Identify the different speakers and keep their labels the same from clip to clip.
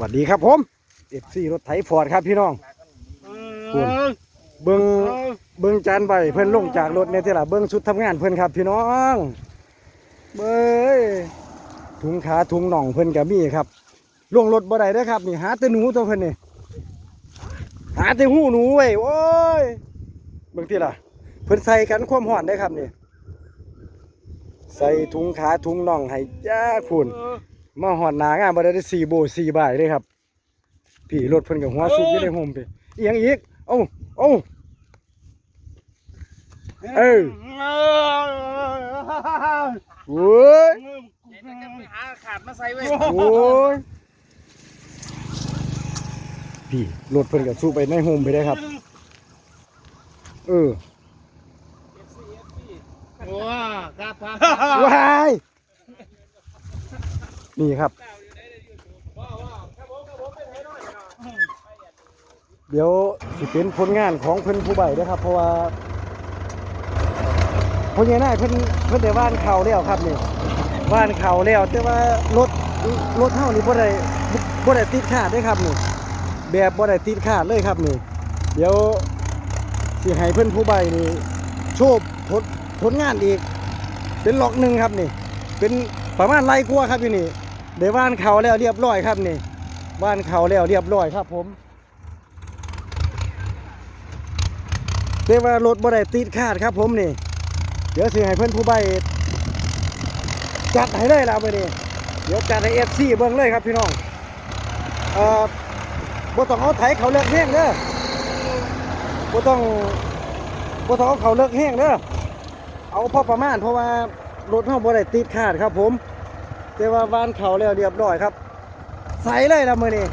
Speaker 1: สวัสดีครับผมเอฟซีรถไถฟอร์ดครับพี่น้อง เบิ้งเบิ้งจานใบเพิ่นลงจากรถเนี่ยที่ละเบิ้งชุดทำงานเพิ่นครับพี่น้อง เบ้ยถุงขาถุงหน่องเพิ่นกับมีครับล่วงรถบ่ได้เด้ครับนี่หาแต่หนูตัวเพิ่นนี่หาแต่หูหนูเว้ยโอ้ยเบิ่งที่ล่ะเพิ่นใส่กันความร้อนได้ครับนี่ใส่ถุงขาถุงน่องให้จ้าคุณ มาหอดหนางานบ่ได้ได้สี่โบสี่ใบายเลยครับพี่รถเพิ่นกับหัวซุกอยู่ในโฮมไปอีหยังอีกเอ้าเอ้าเออโว้ย
Speaker 2: หาขาดมาใส่ไว้
Speaker 1: โว้ยพี่รถเพิ่นกับสู้ไปในโฮมไปได้ครับ เออ
Speaker 2: ว้าครับครับ
Speaker 1: ว้าย นี่ครับ เดี๋ยวสิเป็นผลงานของเพิ่นผู้ใบนะครับ เพราะว่าพญานาคเพิ่นเพิ่นได้ว่านเขาแล้วครับนี่ว่านเขาแล้วแต่ว่ารถรถเฮานี่บ่ได้บ่ได้ติดขาดเด้ครับนี่แบบบ่ได้ติดขาดเลยครับนี่ เดี๋ยวสิให้เพิ่นผู้ใบนี่โชว์ผลผลงานอีก เป็นล็อกหนึ่งครับนี่ เป็นประมาณไรกลัวครับอยู่นี่ เดี๋ยวว่านเขาแล้วเรียบร้อยครับนี่ว่านเขาแล้วเรียบร้อยครับ ผมเรียกว่ารถบ่ได้ติดขาดครับ ผมนี่ เดี๋ยวสิให้เพื่อนผู้ใบจัดให้เลยแล้วไปนี่เดี๋ยวจัดให้เอฟซีเบิ้งเลยครับพี่น้องเอ่อบ่ต้องเอาไถเขาเลิกแห้งเด้อบ่ต้องบ่ต้องเอาเขาเลิกแห้งเด้อเอาพอประมาณเพราะว่ารถเฮาบ่ได้ติดขาดครับผม แต่ว่าวานเขาแล้วเรียบร้อยครับ ใสเลยละมือนี้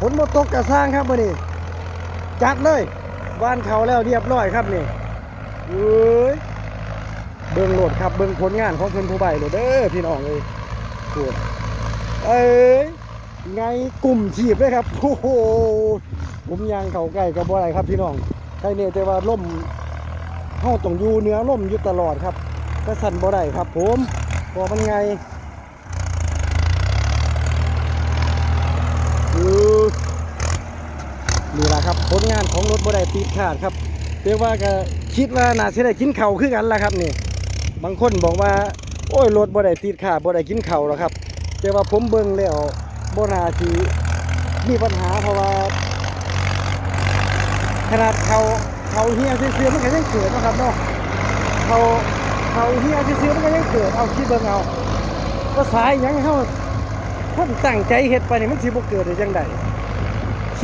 Speaker 1: ฝนบ่ตกกระสร้างครับมือนี้จัดเลยวานเขาแล้วเรียบร้อยครับนี่เอ้ยเบิ่งโหลดครับเบิ่งผลงานของเพิ่นผู้ใบโหลดเด้อพี่น้องเอ้ยโอ้เอ้ยไงกลุ่มชีพเลยครับโอ้โหผมยางเขาใกล้กับบ่ได้ครับพี่น้องใครเนี่ยแต่ว่าล่มเฮาต้องอยู่เนื้อล่มอยู่ตลอดครับก็สั่นบ่ได้ครับ ผมบ่มันไงอือ นี่ล่ะครับผลงานของรถบ่ได้ติดขาดครับแต่ว่าก็คิดว่าน่าสิได้กินเข้าคือกันละครับนี่ บางคนบอกว่า โอ้ยรถบ่ได้ติดขาดบ่ได้กินเข้าวหรอกครับแต่ว่าผมเบิ่งแล้วบ่น่าสิมีปัญหาเพราะว่า ขนาดเขาเขาเฮียซื้อมันก็ยังเกิดเนะครับเนาะเขาเขาเฮียซื้อมันก็ยังเกิดเอาคิดเบิ่งเอาก็สายยังเขาคนตั้งใจเฮ็ดไปนี่มันสิบ่เกิดได้จังได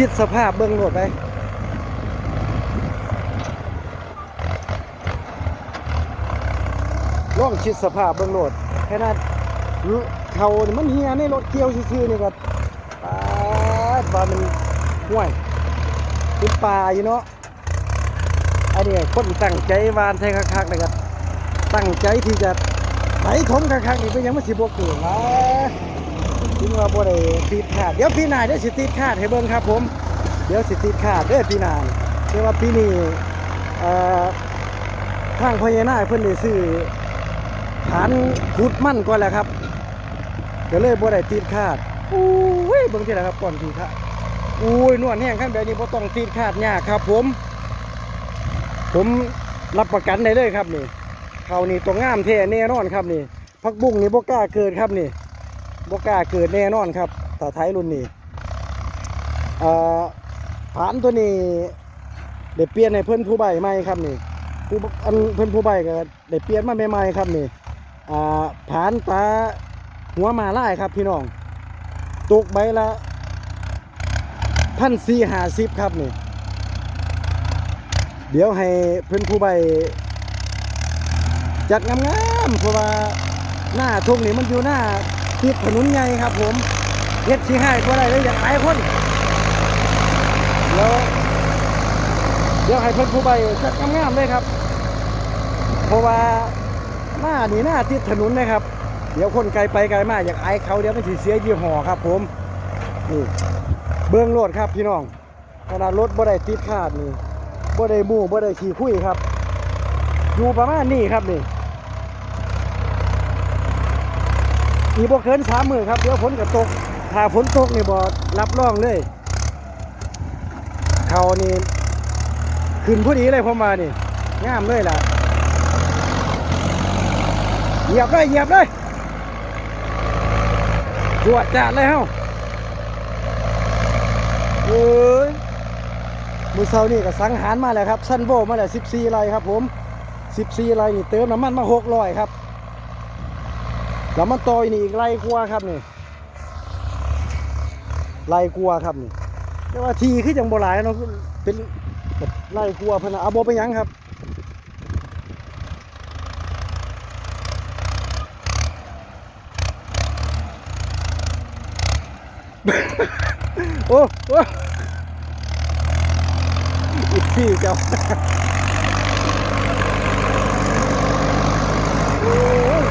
Speaker 1: คิดสภาพเบิ่งโลดไปลองคิดสภาพเบิ่งโลดขนาดเขามันเฮียในรถเกี่ยวซื่อๆนี่ก็ปาดว่ามันห่วยเป็นป่าอยู่เนาะอันนี้คนตั้งใจวานใช้คักๆนะครับตั้งใจที่จะไหลถมคักๆนี่เป็นยังไม่สิบวเกิดนะ ถึงว่าบ่ได้ติดขาดเดี๋ยวปีหน้าเดี๋ยวสิติดขาดให้เบิ่งครับ ผม เดี๋ยวสิติดขาดเด้อปีหน้าแต่ว่าปีนี้เอ่อทางพญานาคเพิ่นได้ซื้อฐานขุดมั่นก่อนแหละครับก็เลยบ่ได้ติดขาดอู้ยเบิ่งที่ละครับก่อนทีครับอุ้ยนวดแห้งข้างแบบนี้บ่ต้องตีดขาดยากครับ ผม ผมรับประกันได้เลยครับนี่เขานี่ตัวงามแท้แน่นอนครับนี่พักบุ้งนี่บ่กล้าเกิดครับนี่ บกล้าเกิดแน่นอนครับตาไทยรุ่นนี้เอ่อผานตัวนี้เดี๋ยวเปลี่ยนให้เพิ่อนผู้ใบใหม่ครับนี่ผู้อันเพิ่อนผู้ใบก็ได้เปลี่ยนมาใหม่ๆครับนี่อ่าผานตาหัวมาลายครับพี่น้องตกใบละพันสี่หาสิบครับนี่เดี๋ยวให้เพื่อนผู้ใบจัดงามๆเพราะว่าหน้าทุ่งนี่มันอยู่หน้า ติดถนนใหญ่ครับผมเฮ็ดที่ให้ก็ได้เลยอย่างไรคนแล้วเดี๋ยวให้เพื่นผู้ใบจัดงามๆเลยครับ เพราะว่าหน้านี่หน้าติดถนนนะครับ เดี๋ยวคนไกลไปไกลมาอยากอายเขาเดี๋ยวมันสิเสียยี่ห้อครับ ผมนี่เบื้องโลดครับพี่น้องขนาดรถบ่ได้ติดขาดนี่บ่ได้มู่บ่ได้ขี่คุยครับ อยู่ประมาณนี้ครับนี่ อีบ่เกินสามมือครับ เดี๋ยวฝนก็ตก ถ้าฝนตกนี่บ่รับรองเลย เขานี่ขึ้นพอดีเลยผมมานี่งามเลยล่ะเหยียบเลยเหยียบเลยจวดจัดเลยเฮ้าเอ้ยมือเซานี่ก็สังหารมาแล้วครับซันโบมาแล้ว14ไรครับผม 14ไรนี่เติมน้ำมันมา600ครับ แล้วมันต่อยนี่อีกไรกลัวครับนี่ไรกลัวครับนี่แต่ว่าทีคือจังโบราณเนาะเป็นไล่กลัวพนะเอาโบไปยังครับโอ้โอ้อีกที่เจ้าโอ้ย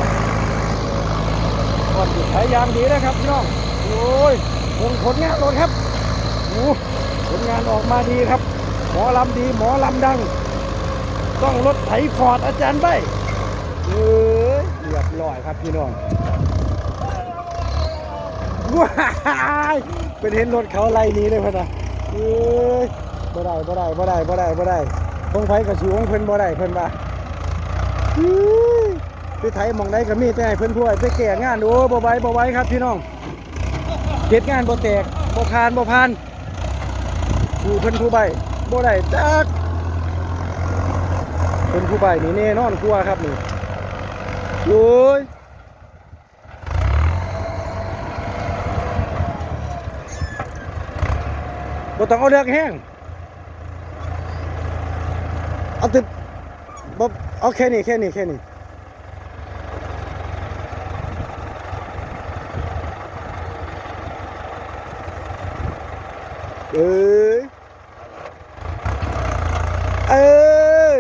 Speaker 1: ก่อนจุดใช้ ยางดีนะครับพี่น้องโอ้ยผลผลงานรถครับโอ้ผลงานออกมาดีครับ หมอลำดีหมอลำดัง ต้องรถไถฟอร์ดอาจารย์ใบเอ้เรียบร้อยครับพี่น้องว้ายเป็นเห็นรถเขาไล่นี้เลยพ่นนะเอ้ยบ่ได้บ่ได้บ่ได้บ่ได้บ่ได้คงไฟกระสูงเพิ่นบ่ได้เพิ่นว่า เฮ้ยไปไถหมองได้ก็มีแต่ให้เพิ่อนพูดไปแก่งานโอ้บ่ไหวบ่ไหวครับพี่น้องเฮ็ดงานบ่แตกบ่ผ่านบ่ผ่านผู้เพิ่อนผู้ใบบ่ได้จักเพิ่อนผู้ใบนี่แน่นอนกลัวครับนี่โอ้ยบ่ต้องเอาเลือกแห้งเอาติดบ่เอาแค่นี้แค่นี้แค่นี้ เอ้ยเออ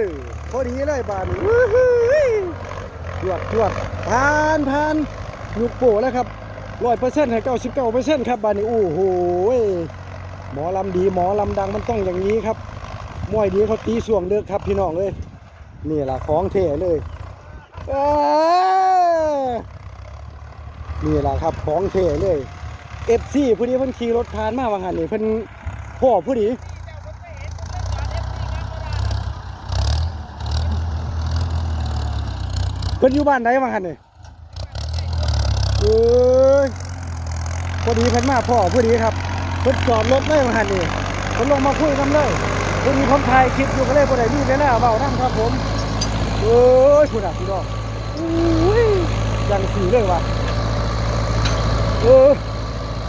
Speaker 1: พอดีเลยบานนี้วู้ฮู้จวดจวดผ่านผ่านลูกโป่แล้วครับร้อยเปอร์เซ็นต์ให้เก้าสิบเก้าเปอร์เซ็นต์ครับบานนี้โอ้โหหมอลำดีหมอลำดังมันต้องอย่างนี้ครับมวยดีเขาตีส่วงเลือกครับพี่น้องเลยนี่แหละของเท่เลยนี่แหละครับของเท่เลยเอฟซีผู้นี้เพิ่นขี่รถผ่านมาว่างันนี่เพิ่น พ่อผู้นี้เพิ่นอยู่บ้านใดว่างั้นนี่เอ้ยพอดีเพิ่นมาพ่อผู้นี้ครับ เพิ่นจอดรถเลยว่างั้นนี่เพิ่นลงมาคุยกันเลยพอดีผมถ่ายคลิปอยู่ก็เลยบ่ได้มีเวลาเว้านำครับผมเอ้ยผู้น่ะพี่น้องอุ้ยจังสีเลยว่ะเออ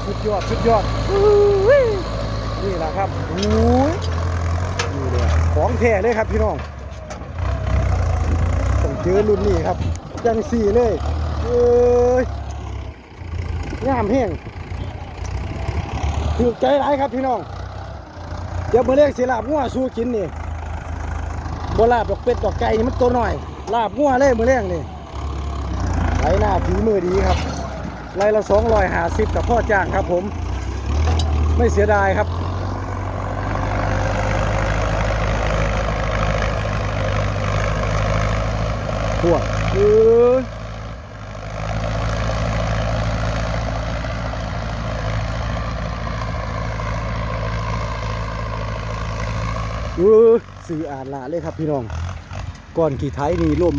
Speaker 1: สุดยอดสุดยอดอุ้ย นี่แหละครับอุ้ยนี่เลยของแท้เลยครับพี่น้องต้องเจอรุ่นนี้ครับจังสี่เลยเอ้ยงามแห้งถือใจหลายครับพี่น้อง เดี๋ยวมื่อเรียกสิลาบงัวสู้กินนี่บลาบดอกเป็ดดอกไก่นี่มันตัวหน่อย ลาบงัวเลยมือเรียกนี่ไรหน้าฝีมือดีครับไรละสองรอยหาสิบกับพ่อจ้างครับผม ไม่เสียดายครับ พวกเออเออสื่ออ่านลาเลยครับพี่น้อง ก่อนขี่ไทยนี่ลม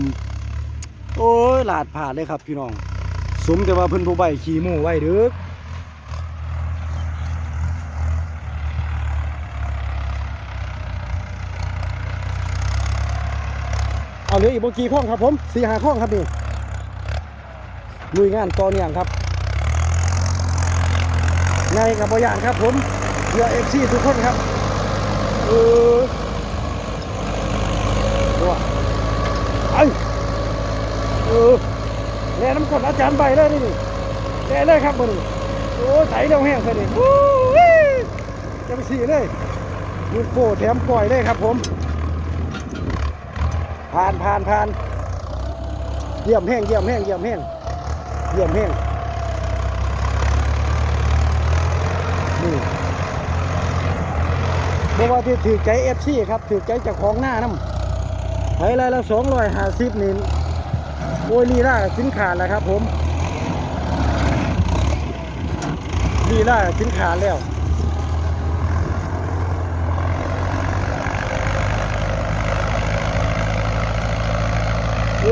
Speaker 1: โอ้ยลาดผ่านเลยครับพี่น้อง สมแต่ว่าเพิ่นผู้ใบขี่มู่ไว้เด้อ เอาเหลืออีกบกี่ข้องครับผมสี่หาข้องครับนี่ลุยงานต่อเนื่องครับไงกับบอยานครับผมเรือเอฟซีทุกคนครับเออว้าไอ้เออแล่น้ำกรดอาจารย์ใบเลยนี่แล่เลยครับมือนี้โอ้ไถเร็วแห้งเลยนี่วู้วิจะไปสีเลยลูกโปแถมปล่อยเลยครับผม ผ่านผ่านผ่านเยี่ยมแห้งเยี่ยมแห้งเยี่ยมแห้งเยี่ยมแห้งนี่เพราะว่าที่ถือใจเอฟซีครับถือใจจากของหน้าน้ำไถไรละสองร้อยห้าสิบนี่โอ้ยลีล่าสินขาดแล้วครับผมลีล่าชิ้นขาดแล้ว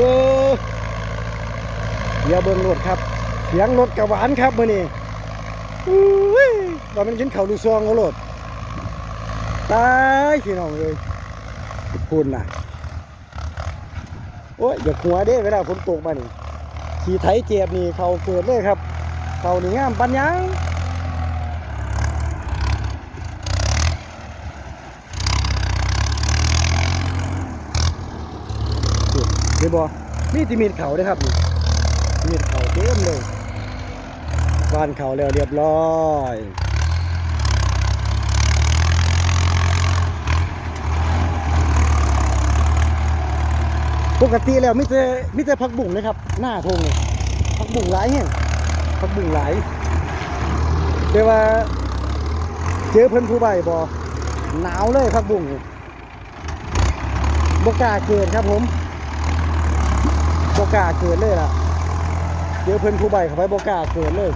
Speaker 1: อ้เดี๋ยวเบิ่งรถครับ เสียงรถกระหวานครับมื่อนี้อุ้ยว่ามันกินข้าวลูกซองเขารถตายพี่น้องเลยคุณน่ะ โอ้ยอย่าหัวเด้เวลาฝนตกมานี่ขี่ไถเจ็บนี่เขาเกิดเลยครับเขานี่งามปัญญังนี่ เดี๋ยวบอมีแติมีดเขาด้อครับนี่มีดเขาเต็มเลยบานเขาแล้วเรียบร้อยปกติแล้วมิแต่มิแต่ผักบุ้งนะครับ หน้าทงนี่ผักบุ้งหลายแห่งผักบุ้งหลายแต่ว่าเจอเพิ่นผู้ใบบ่หนาวเลยผักบุ้งนี่บกล้าเกิดครับผม กล้าเกิดเลยล่ะเจอเพิ่นผู้ใบเข้าไปบกล้าเกิดเลย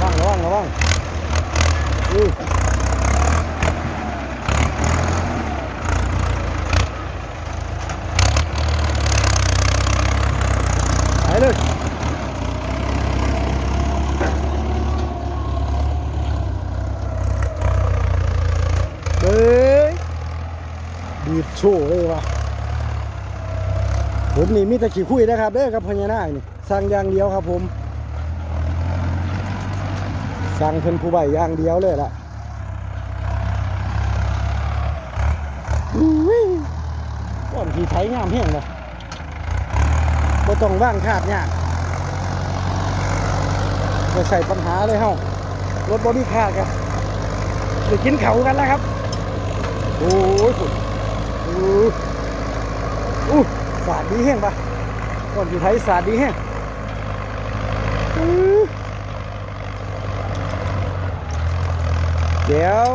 Speaker 1: ระวังระวังระวังอือไปเลยเฮ้ยบีบโชว์เลยว่ะ ผมนี่มีแต่ขี้คุยนะครับเด้อกับพญานาคนี่สั่งอย่างเดียวครับ ผมสั่งเพิ่นผู้ใบอย่างเดียวเลยล่ะอุ้ยก่อนที่ใช้งามแห้งเลยบ่ต้องว่างคาดยากจะใส่ปัญหาเลยเฮารถบอดี้คาดครับจะกินเขากันแล้วครับ โอ้ยฝุ่นอู้อู้ สาดดีแห้งปะก่อนที่ใช้สาดดีแห้งเดี๋ยว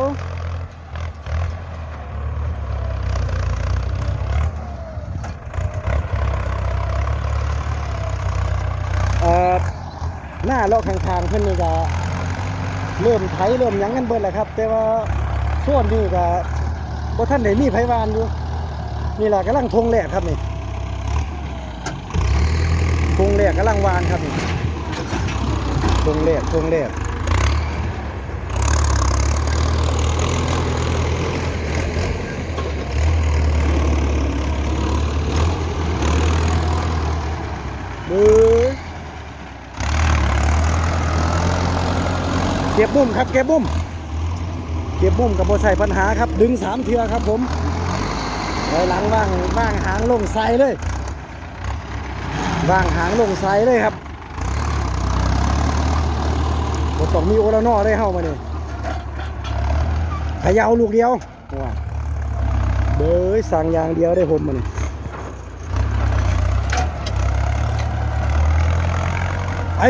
Speaker 1: หน้าเลาะข้างๆเพิ่อนนี่ก็เริ่มไถเริ่มยังกันเบิดแหล้วครับ แต่ว่าส่วนนี้ก็บ่ท่านได้มีไผวานอยู่นี่ล่ะกำลังทงแหลกครับนี่ทงแหล กกำลังวานครับนี่ทงแหลกทงแหลกมือเก็บบุ้มครับเก็บบุ้มเก็บบุ้มกับโบใส่ปัญหาครับ ดึงสามเทือครับผมไว้หลังว่างว่างหางลงไซเลย ว่างหางลงไซเลยครับบต้องมีโอลานอได้เข้ามาเนี่ยขยาวลูกเดียวว้าเบยสั่งอย่างเดียวได้ผมมาเนี่ยไป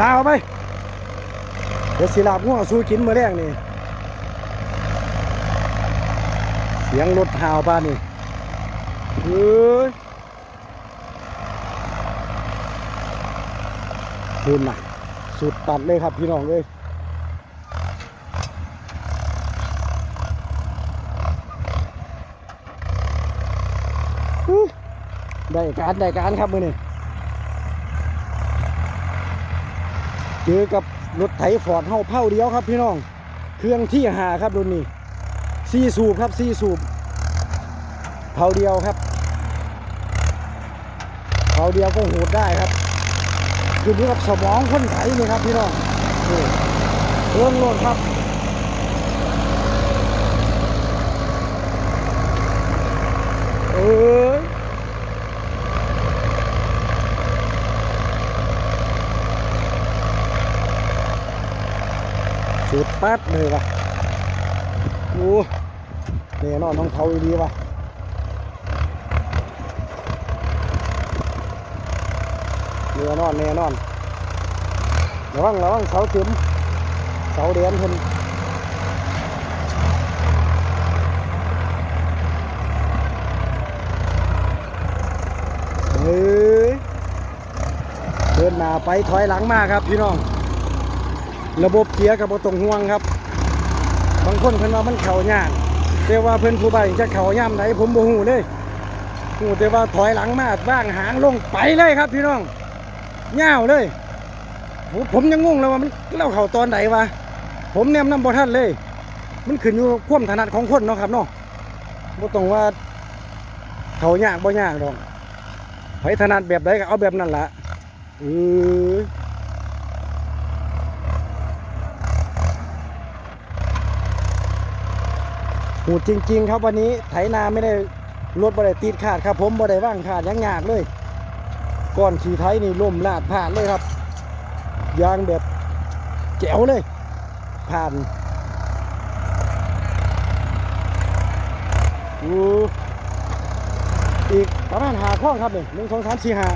Speaker 1: ยาวไป เดี๋ยวสิลาบง่วงสู้กินเมื่อแรงนี่ เสียงรถหาวป้านนี่เฮ้ย คุณน่ะสุดตัดเลยครับพี่น้องเลยได้การได้การครับมือนี่เจอกับรถไถฟอร์ดเฮาเผาเดียวครับพี่น้อง เครื่องที่หาครับรุ่นนี้ซีสูบครับซีสูบเผาเดียวครับเผาเดียวก็โหดได้ครับ คือนี้กับสมองคนไถนี่ครับพี่น้องเรื่องรถครับเอ้ยสุดปัดเลยว่ะโอ้แน่นอนของเขาดีว่ะ แน่นอนแน่นอนระวังระวังเสาเต็มเสาแดนเพิ่นเอ้ยเดินหน้าไปถอยหลังมาครับพี่น้อง ระบบเกียร์กับบตรงห่วงครับ บางคนเพิ่นว่ามันเข่ายากแต่ว่าเพิ่นผู้ใบจะเข่าย่ำไหนผมบ่ฮู้เลยฮู้แต่ว่าถอยหลังมาว่างหางลงไปเลยครับพี่น้อง ย่าเลยผมผมยังงงเลยว่ามันเล่าเข่าตอนไหนวะผมแนมนำบ่ทันเลย มันขึ้นอยู่ความถนัดของคนเนาะครับเนาะบ่ต้องว่าเขายากบ่ยากดอกไผถนัดแบบใดก็เอาแบบนั้นละเออหูจริง ๆ ครับวันนี้ไถนาไม่ได้รถบ่ได้ติดขาดครับ ผมบ่ได้ว่างขาดยังยากเลย ก่อนขี่ไถนี่ล่มลาดผ่านเลยครับ ยางแบบแจ๋วเลย ผ่านอูอีกประมาณหาข้องครับหนึ่งหนึ่งสองสามสี่ห้า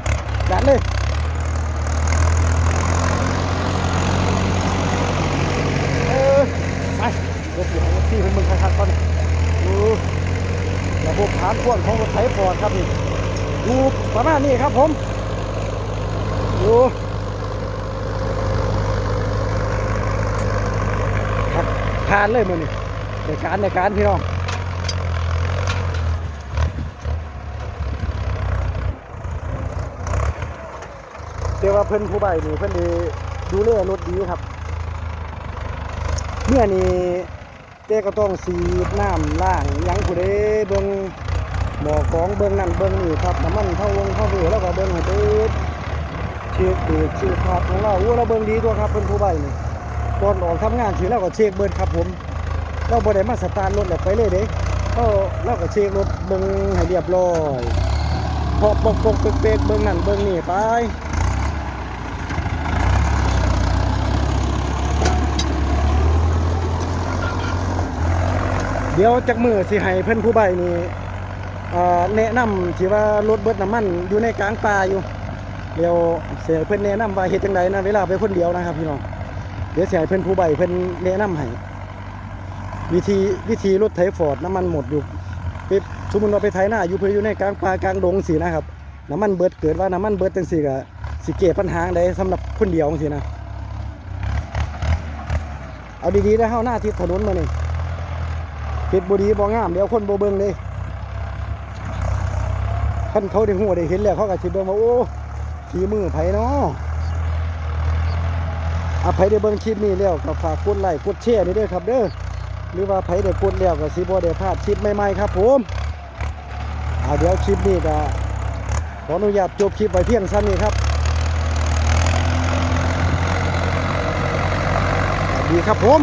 Speaker 1: ดันเลยเออไปรถอยู่ของที่เป็นเมืองไทยครับตอนนี้ดูระบบฐานพ่วงของรถไถฟอร์ดครับนี่ดูประมาณนี้ครับผม ดูครับผ่านเลยมือนี่ในการในการพี่น้องเดี๋ยวว่าเพิ่นผู้ใบนี่เพิ่นดีดูแลรถดีครับเมื่อนี้เต้ก็ต้องสีดน้ำล้างยังผู้ใดเบิ่งหมอกองเบิ่งนั่นเบิ่งนี่ครับน้ำมันเข้าวงเข้าเรือแล้วก็เบิ่งให้เบิด เช็คเบรกเช็คภาพของเราโอ้เราเบิ่งดีตัวครับเพิ่นผู้ใบนี่ก่อนออกทำงานสิเราก็เช็คเบิดครับผมเราบ่ได้มาสตาร์ทรถแล้วไปเลยเด้เราเราก็เช็ครถเบิ่งให้เรียบร้อยพอปกปกเป๊กเบิ่งนั่นเบิ่งนี่ไปเดี๋ยวจากมือสิให้เพิ่อนผู้ใบนี่แนะนำที่ว่ารถเบิดน้ำมันอยู่ในกลางป่าอยู่ เดี๋ยวเสียเพิ่นแนะนำว่าเฮ็ดจังไดนะเวลาไปคนเดียวนะครับพี่น้องเดี๋ยวเสิให้เพิ่นผู้ใบเพิ่นแนะนำให้วิธีวิธีรถไถฟอร์ดน้ำมันหมดอยู่ไปสมมุติว่าไปไถนาอยู่เพิ่นอยู่ในกลางป่ากลางดงสินะครับน้ำมันเบิดเกิดว่าน้ำมันเบิดจังซี่ก็สิแก้ปัญหาได้สำหรับคนเดียวจังซี่นะเอาดีๆนะเฮาหน้าที่ถนนมาหนี่เฮ็ดบ่ดีบ่งามเดี๋ยวคนบ่เบิ่งเลยคันเขาได้ฮู้ได้เห็นแล้วเขาก็สิเบิ่งว่าโอ้ ฝีมือไผเนาะอะไผได้เบิ่งคลิปนี้แล้วก็ฝากกดไลค์กดแชร์นี่ด้อครับเด้อหรือว่าไผได้กดแล้วก็สิบ่ได้พลาดคลิปใหม่ๆครับผมอ่าเดี๋ยวคลิปนี้ก็ขออนุญาตจบคลิปไว้เพียงเท่านี้ครับดีครับผม